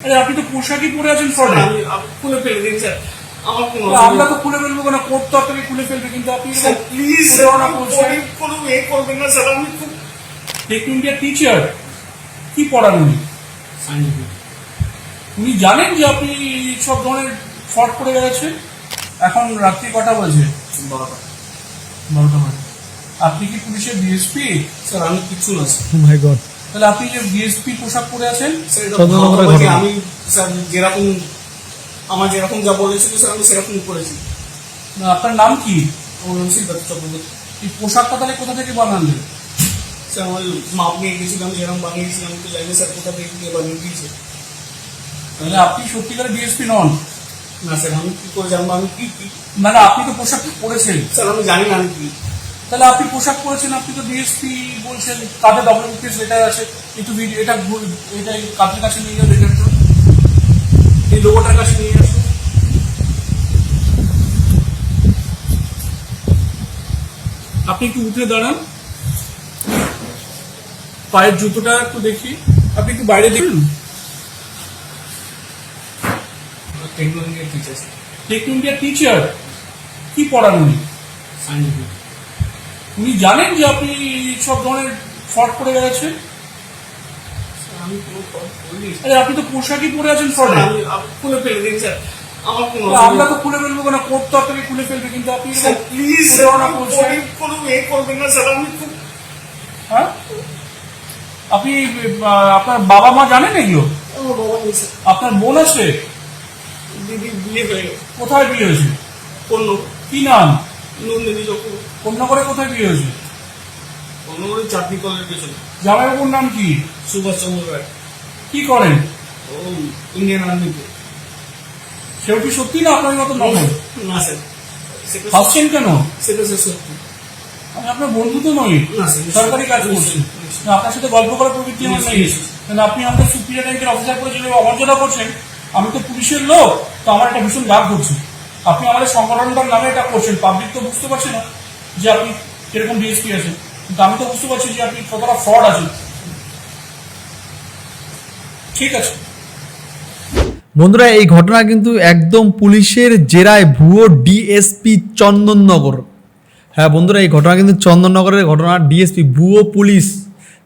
আরে আপনি তো পোশাকই পরে আছেন ফ্রডে খুলে ফেলে দিন স্যার। আমরা তো খুলে ফেলব কেন? কোর্ট তো আপনাকে খুলে ফেলবে কিন্তু আপনি প্লিজ কোনো এ করবেন না স্যার। আমি খুব টেক ইন্ডিয়া টিচার কি পড়ান উনি? উনি জানেন যে আপনি সব ধরনের ফ্রড করে বেড়াচ্ছেন? এখন রাত্রি কটা বাজে? বারোটা। বারোটা বাজে। আপনি কি পুলিশের ডিএসপি স্যার আমি কিচ্ছু না স্যার। মাই গড তাহলে আপনি যে বিএসপি পোশাক পরে আছেন। আমি স্যার যেরকম আমার যেরকম যা বলেছিল স্যার আমি সেরকম করেছি। না, আপনার নাম কি? আমার নাম সিদ্ধার্থ চক্রবর্তী। এই পোশাকটা তাহলে কোথা থেকে বানালেন? স্যার আমার মাপ নিয়ে গেছিলাম যেরকম বানিয়েছিলাম তো জানি স্যার কোথা থেকে কে বানিয়ে দিয়েছে। তাহলে আপনি সত্যিকারের ডিএসপি নন? না স্যার আমি কি করে জানব? আমি কি কি? না না আপনি তো পোশাক পরেছেন। স্যার আমি জানি না আমি কি। তাহলে আপনি পোশাক পরেছেন আপনি তো ডিএসপি বলছেন কাঁধে ডব্লিউপিএস লেটার আছে একটু ভিডিও এটা ঘুর- এটা কাঁধের কাছে নিয়ে যাও লেটারটা এই লোগোটার কাছে নিয়ে আসো আপনি একটু উঠে দাঁড়ান। পায়ের জুতোটা একটু দেখি। আপনি একটু বাইরে দেখুন। Technology teacher sir tech India teacher কি পড়ান সাইন্টিফিক উনি জানেন যে আপনি সব ধরনের ফ্রড করে বেড়াচ্ছেন? কোনো করিনি। আরে আপনি তো পোশাকই পরে আছেন আমি খুলে ফেলে দিন স্যার। আমরা তো খুলে ফেলব কেন? কোর্ট তো আপনাকে খুলে ফেলবে কিন্তু আপনি প্লিজ কোনো এ করবেন না স্যার আমি খুব হ্যাঁ? আপনি আপনার বাবা মা জানেন এগুলো? আপনার বোন আছে? দিদি বিয়ে হয়ে কোথায় বিয়ে হয়েছে? অন্য কি নাম? নন্দিনী চক্র কন্যাগড়ে কোথায় বিয়ে হয়েছে? পেছনে। জামাইবাবুর নাম কি? সুভাষ চন্দ্র রায়। কি করেন? ও ইন্ডিয়ান আর্মিতে সেও কি সত্যি না আপনার মতো নয় না স্যার। হাসছেন কেন? সেটা সত্যি। আমি আপনার বন্ধু তো নই। সরকারি কাজ করছেন আপনার সাথে গল্প করার প্রবৃত্তি আমার নেই। কারণ আপনি আমাদের সুপ্রিয়ার র্যাঙ্কের অফিসার করে যেভাবে অমর্যাদা করছেন আমি তো পুলিশের লোক তো আমার একটা ভীষণ রাগ করছে আপনি আমাদের সংগঠনটার নামে এটা করছেন পাবলিক তো বুঝতে পারছে না। যে আপনি কীরকম ডিএসপি আছেন। কিন্তু আমি তো বুঝতে পারছি যে আপনি কতটা ফ্রড আছেন। ঠিক আছে। বন্ধুরা, এই ঘটনা কিন্তু একদম পুলিশের জেরায় ভুয়ো ডিএসপি চন্দননগর। হ্যাঁ বন্ধুরা, এই ঘটনা কিন্তু চন্দননগরের ঘটনা। ডিএসপি ভুয়ো পুলিশ।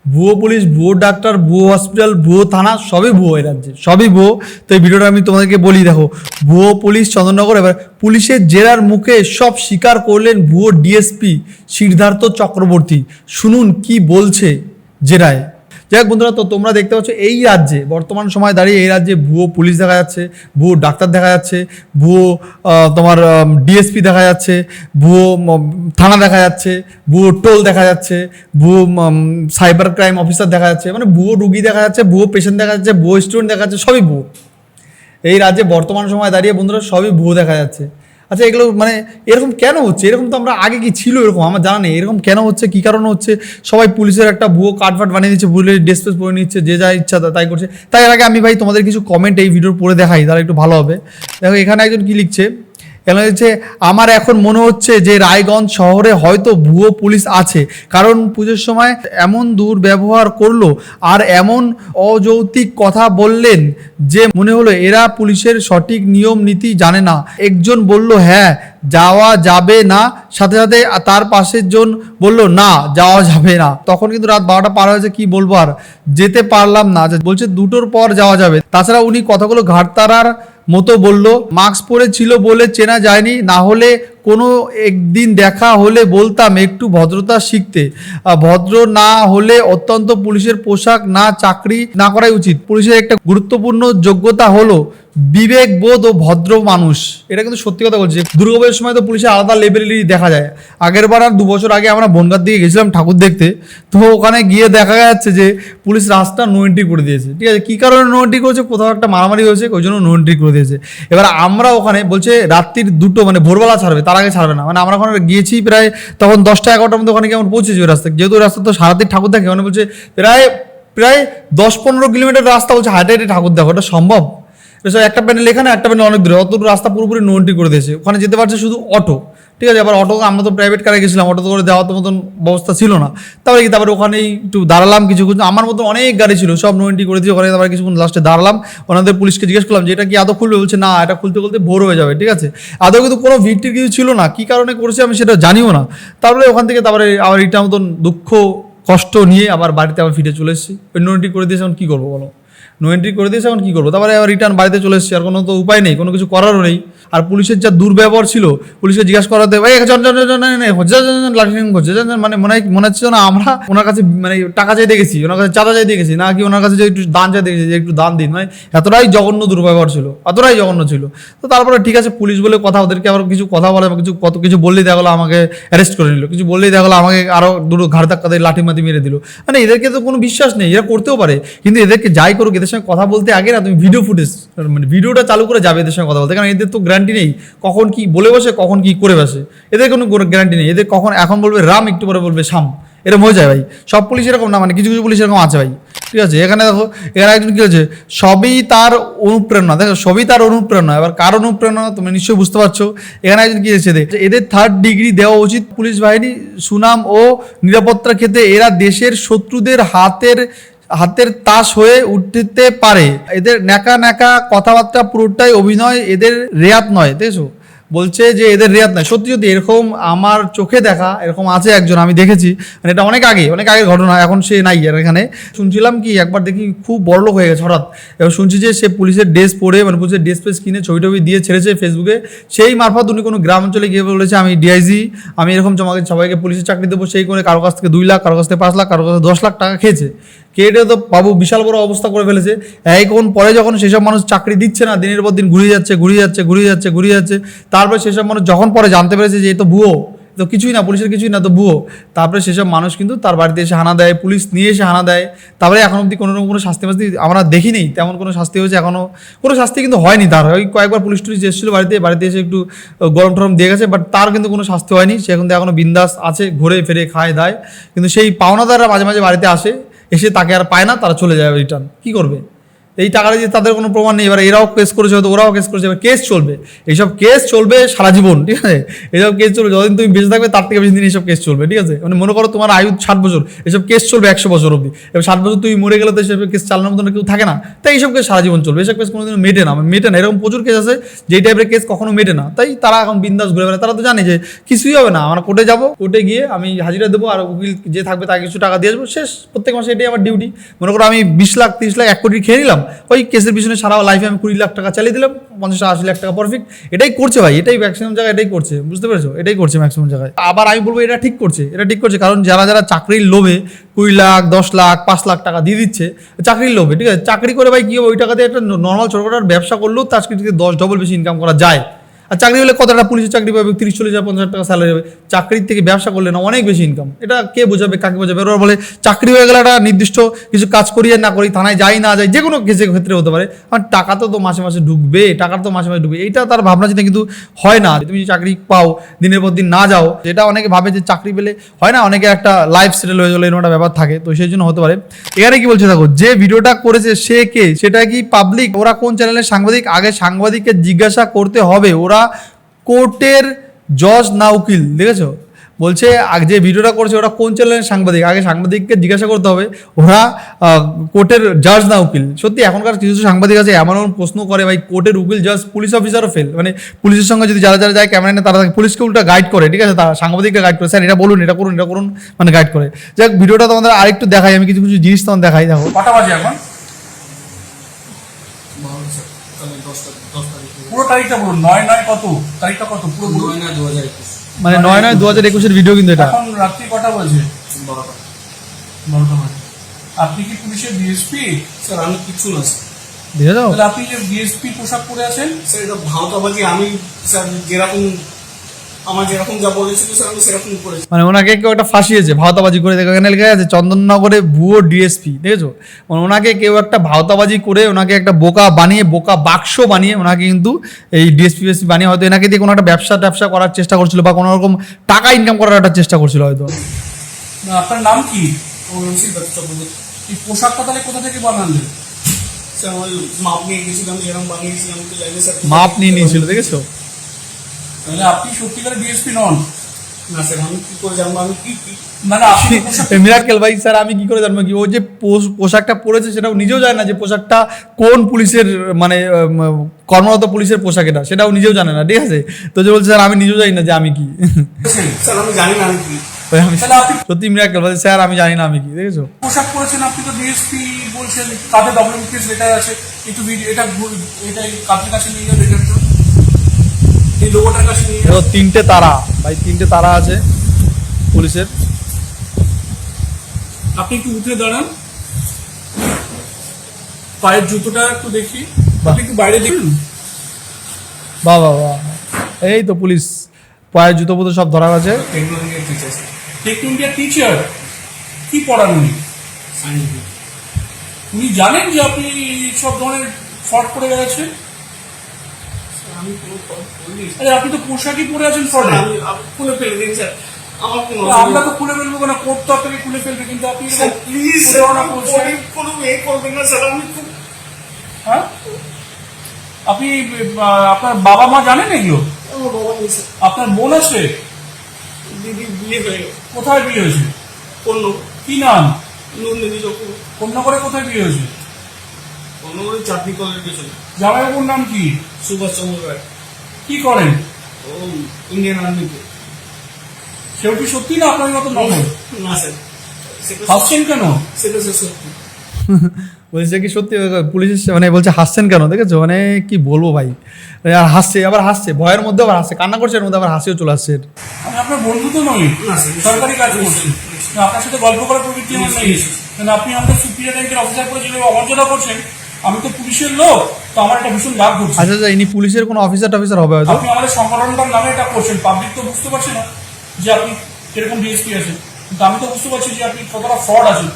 ভুয়ো পুলিশ, ভুয়ো ডাক্তার, ভুয়ো হসপিটাল, ভুয়ো থানা, সবই ভুয়ো এই রাজ্যে, সবই ভুয়ো। তো এই ভিডিওটা আমি তোমাদেরকে বলি, দেখো, ভুয়ো পুলিশ, চন্দননগর, এবার পুলিশের জেরার মুখে সব স্বীকার করলেন ভুয়ো ডিএসপি সিদ্ধার্থ চক্রবর্তী। শুনুন কি বলছে জেরায়। যাই বন্ধুরা, তো তোমরা দেখতে পাচ্ছ এই রাজ্যে বর্তমান সময় দাঁড়িয়ে এই রাজ্যে ভুয়ো পুলিশ দেখা যাচ্ছে, ভুয়ো ডাক্তার দেখা যাচ্ছে, ভুয়ো তোমার ডিএসপি দেখা যাচ্ছে, ভুয়ো থানা দেখা যাচ্ছে, ভুয়ো টোল দেখা যাচ্ছে, ভুয়ো সাইবার ক্রাইম অফিসার দেখা যাচ্ছে মানে ভুয়ো রুগী দেখা যাচ্ছে, ভুয়ো পেশেন্ট দেখা যাচ্ছে, ভুয়ো স্টুডেন্ট দেখা যাচ্ছে, সবই ভুয়ো। এই রাজ্যে বর্তমান সময় দাঁড়িয়ে বন্ধুরা সবই ভুয়ো দেখা যাচ্ছে। আচ্ছা এগুলো মানে এরকম কেন হচ্ছে? এরকম তো আমরা আগে কি ছিল এরকম? আমার জানা নেই। এরকম কেন হচ্ছে? কী কারণে হচ্ছে? সবাই পুলিশের একটা ভুয়ো কার্ডফাট বানিয়ে দিচ্ছে পুলিশের ড্রেস ফ্রেস পরে নিচ্ছে, যে যা ইচ্ছা তাই করছে। তাই এর আগে আমি ভাই তোমাদের কিছু কমেন্ট এই ভিডিওর পরে দেখাই, তাহলে একটু ভালো হবে। দেখো, এখানে একজন কী লিখছে? এখানে হচ্ছে আমার এখন মনে হচ্ছে যে রায়গঞ্জ শহরে হয়তো ভুয়ো পুলিশ আছে। কারণ পুজোর সময় এমন দুর্ব্যবহার করল আর এমন অযৌক্তিক কথা বললেন যে মনে হলো এরা পুলিশের সঠিক নিয়ম, নীতি জানে না। একজন বলল হ্যাঁ যাওয়া যাবে না। সাথে সাথে তার পাশের জন বলল, না, যাওয়া যাবে না। তখন কিন্তু রাত বারোটা পার হয়েছে, কি বলব আর? যেতে পারলাম না। বলছে, দুটোর পর যাওয়া যাবে। তাছাড়া উনি কথাগুলো ঘাটতারার মতো বলল, মাস্ক পরেছিল বলে চেনা যায়নি, না হলে কোনো একদিন দেখা হলে বলতাম একটু ভদ্রতা শিখতে। ভদ্র না হলে অত্যন্ত পুলিশের পোশাক, না চাকরি না করাই উচিত। পুলিশের একটা গুরুত্বপূর্ণ যোগ্যতা হলো বিবেকবোধ ও ভদ্র মানুষ। এটা কিন্তু সত্যি কথা বলছি। দুর্গাপুজোর সময় তো পুলিশের আলাদা লেভেলেরই দেখা যায়। আগের বার আর দু বছর আগে আমরা বনগার দিকে গেছিলাম ঠাকুর দেখতে। তো ওখানে গিয়ে দেখা যাচ্ছে যে পুলিশ রাস্তা নো এন্ট্রি করে দিয়েছে। ঠিক আছে? কী কারণে নো এন্ট্রি করেছে? কোথাও একটা মারামারি হয়েছে, ওই জন্য নো এন্ট্রি করে দিয়েছে। এবার আমরা ওখানে বলছে রাত্রির দুটো মানে ভোরবেলা ছাড়বে, তার আগে ছাড়বে না। মানে আমরা ওখানে গিয়েছি প্রায় তখন দশটা, এগারোটার মধ্যে ওখানে কেমন পৌঁছেছি ওই রাস্তায়। যেহেতু রাস্তা তো সারাদিন ঠাকুর দেখে মানে বলছে প্রায় প্রায় দশ পনেরো কিলোমিটার রাস্তা বলছে হাঁটে হেঁটে ঠাকুর দেখো। ওটা সম্ভব? একটা প্যান্ডেল এখানে, একটা প্যান্ডেল অনেক দূরে। অত রাস্তা পুরোপুরি নো এন্ট্রি করে দিয়েছে। ওখানে যেতে পারছে শুধু অটো ঠিক আছে, আবার অটো আমরা তো প্রাইভেট কারে গেছিলাম অটো করে দেওয়ার তো মতন ব্যবস্থা ছিল না। তারপরে কি, তারপরে ওখানেই একটু দাঁড়ালাম কিছু কিছু আমার মতো অনেক গাড়ি ছিল, সব নো এন্ট্রি করে দিয়ে ওখানে তারপরে কিছুক্ষণ লাস্টে দাঁড়ালাম। ওনাদের পুলিশকে জিজ্ঞেস করলাম যে, এটা কি আদৌ খুলবে? বলছে, না, এটা খুলতে খুলতে ভোর হয়ে যাবে। ঠিক আছে? আদৌ কিন্তু কোনো ভিড়টির কিছু ছিল না। কি কারণে করেছে আমি সেটা জানিও না। তারপরে ওখান থেকে তারপরে আবার এটা মতন দুঃখ, কষ্ট নিয়ে আবার বাড়িতে আবার ফিরে চলে এসেছি। ওই নো এন্ট্রি করে দিয়েছে, এখন কী করব বলো? নো এন্ট্রি করে দিয়েছে, এখন কী করব? তারপরে আবার রিটার্ন বাড়িতে চলে এসেছি, আর কোনো তো উপায় নেই, কোনো কিছু করারও নেই। আর পুলিশের যা দুর্ব্যবহার ছিল পুলিশকে জিজ্ঞাসা করাতে মানে মনে হয় মনে হচ্ছে না আমরা ওনার কাছে মানে টাকা চাইতে গেছি ওনার কাছে চাঁদা চাইতে গেছি না কি ওনার কাছে যে একটু দান চাইতে গেছি যে একটু দান দিন মানে এতটাই জঘন্য দুর্ব্যবহার ছিল এতটাই জঘন্য ছিল তো তারপরে ঠিক আছে পুলিশ বলে কথা ওদেরকে আবার কিছু কথা বলে কিছু কত কিছু বললেই দেখা গেলো আমাকে অ্যারেস্ট করে নিল কিছু বললেই দেখা গেলো আমাকে আরও দুটো ঘাড় ধাক্কা দিয়ে লাঠি মাতি মেরে দিল মানে এদেরকে তো কোনো বিশ্বাস নেই এরা করতেও পারে কিন্তু এদেরকে যাই করুক এদের সঙ্গে কথা বলতে আগে না তুমি ভিডিও ফুটেজ মানে ভিডিওটা চালু করে যাবে এদের সঙ্গে কথা বলতে কারণ এদের তো গ্যারান্টি নেই, কখন কি বলে বসে, কখন কি করে বসে। এদের কোনো গ্যারান্টি নেই, এদের কখন এখন বলবে রাম, একটু পরে বলবে শাম এরকম হয়ে যায় ভাই। সব পুলিশ এরকম না মানে কিছু কিছু পুলিশ এরকম আছে ভাই। ঠিক আছে? এখানে দেখো, এখানে একজন কী হচ্ছে সবই তার অনুপ্রেরণা। দেখো, সবই তার অনুপ্রেরণা। এবার কার অনুপ্রেরণা, তুমি নিশ্চয়ই বুঝতে পারছ। এখানে একজন কি হচ্ছে এদের এদের থার্ড ডিগ্রি দেওয়া উচিত পুলিশ বাহিনী, সুনাম ও নিরাপত্তার ক্ষেত্রে এরা দেশের শত্রুদের হাতের হাতের তাস হয়ে উঠতে পারে। এদের ন্যাকা ন্যাকা কথাবার্তা পুরোটাই অভিনয় এদের রেয়াত নয়, দেখছ? বলছে যে এদের রেয়াত নয়। সত্যি সত্যি এরকম আমার চোখে দেখা, এরকম আছে একজন, আমি দেখেছি মানে এটা অনেক আগে, অনেক আগের ঘটনা, এখন সে নাই আর এখানে। শুনছিলাম কি, একবার দেখি খুব বড়লোক হয়ে গেছে হঠাৎ। এবার শুনছি যে সে পুলিশের ড্রেস পরে মানে পুলিশের ড্রেস ফ্রেস কিনে ছবি টবি দিয়ে ছেড়েছে ফেসবুকে। সেই মারফত উনি কোনো গ্রাম অঞ্চলে গিয়ে বলেছে, আমি ডিআইজি আমি এরকম তোমাকে সবাইকে পুলিশের চাকরি দেবো, সেই করে কারও কাছ থেকে দুই লাখ, কারও কাছ থেকে পাঁচ লাখ, কারও কাছ দশ লাখ টাকা খেয়েছে। কেটে তো বাবু বিশাল বড় অবস্থা করে ফেলেছে। এখন পরে যখন সেসব মানুষ চাকরি দিচ্ছে না, দিনের পর দিন ঘুরিয়ে যাচ্ছে ঘুরিয়ে যাচ্ছে ঘুরিয়ে যাচ্ছে ঘুরিয়ে যাচ্ছে, তারপরে সেসব মানুষ যখন পরে জানতে পেরেছে যে এ তো ভুয়ো তো কিছুই না, পুলিশের কিছুই না তো ভুয়ো, তারপরে সেসব মানুষ কিন্তু তার বাড়িতে এসে হানা দেয়, পুলিশ নিয়ে এসে হানা দেয়। তারপরে এখন অবধি কোনো রকম কোনো শাস্তি মাস্তি আমরা দেখিনি তেমন কোনো শাস্তি হয়েছে এখনও কোনো শাস্তি কিন্তু হয়নি, তার ওই কয়েকবার পুলিশ টুলিশ এসেছিল বাড়িতে বাড়িতে এসে একটু গরম টরম দিয়ে গেছে বাট তার কিন্তু কোনো শাস্তি হয়নি। সে কিন্তু এখনও বিন্দাস আছে, ঘুরে ফিরে খায়, দায়। কিন্তু সেই পাওনাদাররা মাঝে মাঝে বাড়িতে আসে এসে তাকে আর পায় না তারা চলে যায় রিটার্ন কি করবে? এই টাকাটা দিয়ে তাদের কোনো প্রমাণ নেই। এবার এরাও কেস করেছে, হয়তো ওরাও কেস করেছে, এবার কেস চলবে। এইসব কেস চলবে সারা জীবন, ঠিক আছে? এইসব কেস চলবে, যতদিন তুমি বেঁচে থাকবে তার থেকে বেশি দিন এইসব কেস চলবে, ঠিক আছে? মানে মনে করো তোমার আয়ু ষাট বছর, এইসব কেস চলবে একশো বছর অবধি। এবার ষাট বছর তুমি মরে গেলে তো এসব কেস চালানোর মতন কেউ থাকে না। তাই এইসব কেস সারা জীবন চলবে এসব কেস কোনোদিন মেটে না মেটে না। এরকম প্রচুর কেস আছে, যেই টাইপের কেস কখনো মেটে না। তাই তারা এখন বিন্দাস ঘুরে বেড়ায়। তারা তো জানে যে কিছুই হবে না। আমরা কোর্টে যাব কোর্টে গিয়ে আমি হাজিরা দেবো আর উকিল যে থাকবে তাকে কিছু টাকা দিয়ে আসব, শেষ। প্রত্যেক মাসে এটাই আমার ডিউটি মনে করো আমি বিশ লাখ, তিরিশ লাখ, এক কোটি খেয়ে নিলাম ওই কেসের পিছনে সারা লাইফে আমি কুড়ি লাখ টাকা চালিয়ে দিলাম, পঞ্চাশ আশি লাখ টাকা প্রফিট এটাই করছে ভাই, এটাই ম্যাক্সিমাম জায়গায় এটাই করছে, বুঝতে পেরেছ? এটাই করছে ম্যাক্সিমাম জায়গায়। আবার আমি বলব এটা ঠিক করছে, এটা ঠিক করছে কারণ যারা যারা চাকরির লোভে কুড়ি লাখ, দশ লাখ, পাঁচ লাখ টাকা দিয়ে দিচ্ছে, চাকরির লোভে, ঠিক আছে? চাকরি করে ভাই কী হবে? ওই টাকাতে একটা নর্মাল ছোটোখাটো ব্যবসা করলেও তার থেকে দশ ডবল বেশি ইনকাম করা যায়। আর চাকরি হলে কতটা পুলিশের চাকরি পাবে? তিরিশ, চল্লিশ হাজার, পঞ্চাশ টাকা স্যালারি হবে। চাকরির থেকে ব্যবসা করলে না অনেক বেশি ইনকাম এটা কে বোঝাবে, কাকে বোঝাবে? ওরা বলে, চাকরি হয়ে গেলে একটা নির্দিষ্ট কিছু কাজ করি আর না করি, থানায় যাই, না যাই যে কোনো কেসের ক্ষেত্রে হতে পারে। কারণ টাকা তো তো মাসে মাসে ঢুকবে, টাকা তো মাসে মাসে ঢুকবে। এইটা তার ভাবনা চিন্তা কিন্তু হয় না। তুমি চাকরি পাও, দিনের পর দিন না যাও যেটা অনেকে ভাবে যে চাকরি পেলে হয় না অনেকে একটা লাইফ সেটেল হয়ে গেলো এরকম একটা ব্যাপার থাকে। তো সেই জন্য হতে পারে। এখানে কি বলছে দেখো, যে ভিডিওটা করেছে সে কে? সেটা কি পাবলিক ওরা কোন চ্যানেলের সাংবাদিক? আগে সাংবাদিককে জিজ্ঞাসা করতে হবে। ওরা কোর্টের জজ না উকিল, দেখেছ? বলছে, আগ- যে ভিডিওটা করছে, ওরা কোন চ্যানেলের সাংবাদিক? আগে সাংবাদিককে জিজ্ঞাসা করতে হবে, ওরা কোর্টের জাজ না উকিল। সত্যি, এখনকার কিছু কিছু সাংবাদিক আছে, এমন এমন প্রশ্ন করে, ভাই, কোর্টের উকিল জাজ পুলিশ অফিসারও ফেল মানে পুলিশের সঙ্গে যদি যারা যারা যায় ক্যামেরা নিয়ে তারা পুলিশকে উল্টা গাইড করে, ঠিক আছে? তারা সাংবাদিককে গাইড করে। স্যার, এটা বলুন, এটা করুন এটা করুন মানে গাইড করে। যাক ভিডিওটা তোমাদের আরেকটু দেখাই, আমি কিছু কিছু জিনিস তোমাদের দেখাই, দেখো। কটা বাজে এখন বারো স্যার তাহলে দশটা দশ তারিখে পুরো তারিখটা বলুন নয় নয় কত? তারিখটা কত? পুরো নয় নয় দু হাজার একুশ। মানে নয় নয় দু হাজার একুশের ভিডিও কিন্তু এটা। এখন রাত্রি কটা বাজে? বারোটা। বারোটা বাজে। আপনি কি পুলিশের ডিএসপি স্যার আমি কিছু না তাহলে আপনি যে ডিএসপি পোশাক পরে আছেন? স্যার এটা ভাওতাবাজি। আমি স্যার যেরকম আমার যেরকম যা বলেছিল স্যার আমি সেরকম করেছি। মানে ওনাকে কেউ একটা ফাঁসিয়েছে ভাওতাবাজি করে দেখো। এখানে লেখা আছে চন্দননগরে ভুয়ো ডিএসপি দেখেছ? মানে ওনাকে কেউ একটা ভাওতাবাজি করে ওনাকে একটা বোকা বানিয়ে বোকা বাক্স বানিয়ে ওনাকে কিন্তু এই ডিএসপি ফিএসপি বানিয়ে হয়তো এনাকে দিয়ে কোনো একটা ব্যবসা ট্যাবসা করার চেষ্টা করছিল বা কোনো রকম টাকা ইনকাম করার একটা চেষ্টা করছিল হয়তো। আপনার নাম কি? এই পোশাকটা তাহলে কোথা থেকে বানালেন মাপ নিয়ে গেছিলাম যেরকম বানিয়েছিলাম মাপ নিয়ে নিয়েছিল দেখেছ? তাহলে আপনি ডিএসপি নন? না স্যার আমি কি করে জানব? আমি কি কি? না না আপনি মিরাকেল ভাই স্যার আমি কি করে জানব কি? ও যে পোশ- পোশাকটা পরেছে সেটাও নিজেও জানে না যে পোশাকটা কোন পুলিশের মানে কর্মরত পুলিশের পোশাক এটা সেটাও নিজেও জানে না ঠিক আছে? তো যে বলছে স্যার আমি নিজেও জানি না যে আমি কি। স্যার আমি জানি না আমি কি। আমি সত্যি মিরাকেল বলছে স্যার আমি জানি না আমি কি দেখেছ? পোশাক পরেছেন আপনি তো ডিএসপি বলছেন কাঁধে ডব্লিউপিএস লেটার আছে একটু এটা এটা কাছে নিয়ে যাবে এটা একটু এই লোগোটার কাছে নিয়ে যাবে দেখো তিনটে তারা। ভাই তিনটে তারা আছে পুলিশের। আপনি একটু উঠে দাঁড়ান। পায়ের জুতোটা একটু দেখি। আপনি একটু বাইরে দেখুন। বাহ বাহ বাহ। এই তো পুলিশ। পায়ের জুতো পুতো সব ধরা আছে টেকনোলজির টিচার কি পড়ান উনি? উনি জানেন যে আপনি সব ধরনের ফ্রড করে গেছেন আমি কোনো ফল্ট করিনি আরে আপনি তো পোশাকই পরে আছেন আপনি খুলে ফেলে দিন স্যার। আমরা তো খুলে ফেলব না কোর্ট তো আপনাকে খুলে ফেলবে কিন্তু আপনি প্লিজ কোনো মেয়ে করবেন না স্যার। আমি খুব হ্যাঁ? আপনি আপনার বাবা মা জানেন এগুলো? আপনার বোন আছে? দিদি বিয়ে হয়ে কোথায় বিয়ে হয়েছে? অন্য কি নাম? যখন কন্যাগড়ে কোথায় বিয়ে হয়েছে? ওই চাকরি জামাইবাবুর নাম কি? সুভাষচন্দ্র রায়। কি করেন? ও ইন্ডিয়ান আর্মিতে সেও কি সত্যি না আপনার মতো নয় না স্যার। হাসছেন কেন? সেটা স্যার সত্যি। বলছে কি সত্যি? পুলিশের মানে বলছে হাসছেন কেন? দেখেছ? মানে কি বলব ভাই? আর হাসছে আবার হাসছে। ভয়ের মধ্যে আবার হাসছে। কান্না করছে এর মধ্যে আবার হাসিও চলে আসছে। আমি আপনার বন্ধু তো নই না, স্যার। সরকারি কাজ করছি। না, আপনার সাথে গল্প করার প্রবৃত্তি আমার নেই। আপনি আমাদের র্যাঙ্কের অফিসার করে যেভাবে অমর্যাদা করছেন আমি তো পুলিশের লোক তো আমার একটা ভীষণ রাগ করছে আচ্ছা আচ্ছা ইনি পুলিশের কোনো অফিসার টফিসার হবে হয়তো? আপনি আমাদের সংগঠনটার নামে এটা করছেন পাবলিক তো বুঝতে পারছে না যে আপনি কীরকম ডিএসপি আছেন। কিন্তু আমি তো বুঝতে পারছি যে আপনি কতটা ফ্রড আছেন।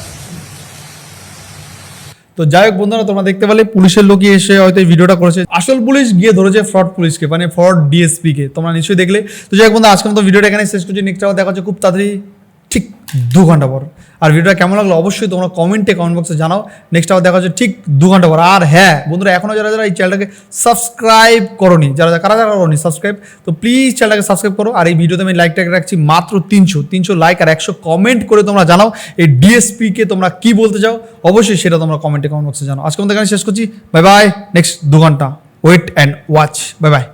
তো যাই হোক বন্ধুরা তোমরা দেখতে পেলে পুলিশের লোকই এসে হয়তো এই ভিডিওটা করেছে। আসল পুলিশ গিয়ে ধরেছে ফ্রড পুলিশকে মানে ফ্রড ডিএসপি কে তোমরা নিশ্চয়ই দেখলে। তো যাই হোক বন্ধু আজকে মতো ভিডিওটা এখানে শেষ করছি। নেক্সট আবার দেখা হচ্ছে খুব তাড়াতাড়ি। দু ঘণ্টা পর। আর ভিডিওটা কেমন লাগল অবশ্যই তোমরা কমেন্টে কমেন্ট বক্সে জানাও। নেক্সট আবার দেখা হচ্ছে ঠিক দু ঘণ্টা পর। আর হ্যাঁ বন্ধুরা এখনও যারা যারা এই চ্যানেলটাকে সাবস্ক্রাইব করনি, যারা যারা কারা যারা করনি সাবস্ক্রাইব তো প্লিজ চ্যানেলটাকে সাবস্ক্রাইব করো। আর এই ভিডিওতে আমি লাইক টাইক রাখছি মাত্র তিনশো। তিনশো লাইক আর একশো কমেন্ট করে তোমরা জানাও এই ডিএসপিকে তোমরা কি বলতে চাও। অবশ্যই সেটা তোমরা কমেন্টে কমেন্ট বক্সে জানাও। আজকে আমাদের এখানে শেষ করছি। বাই বাই নেক্সট দু ঘণ্টা। Wait and watch bye bye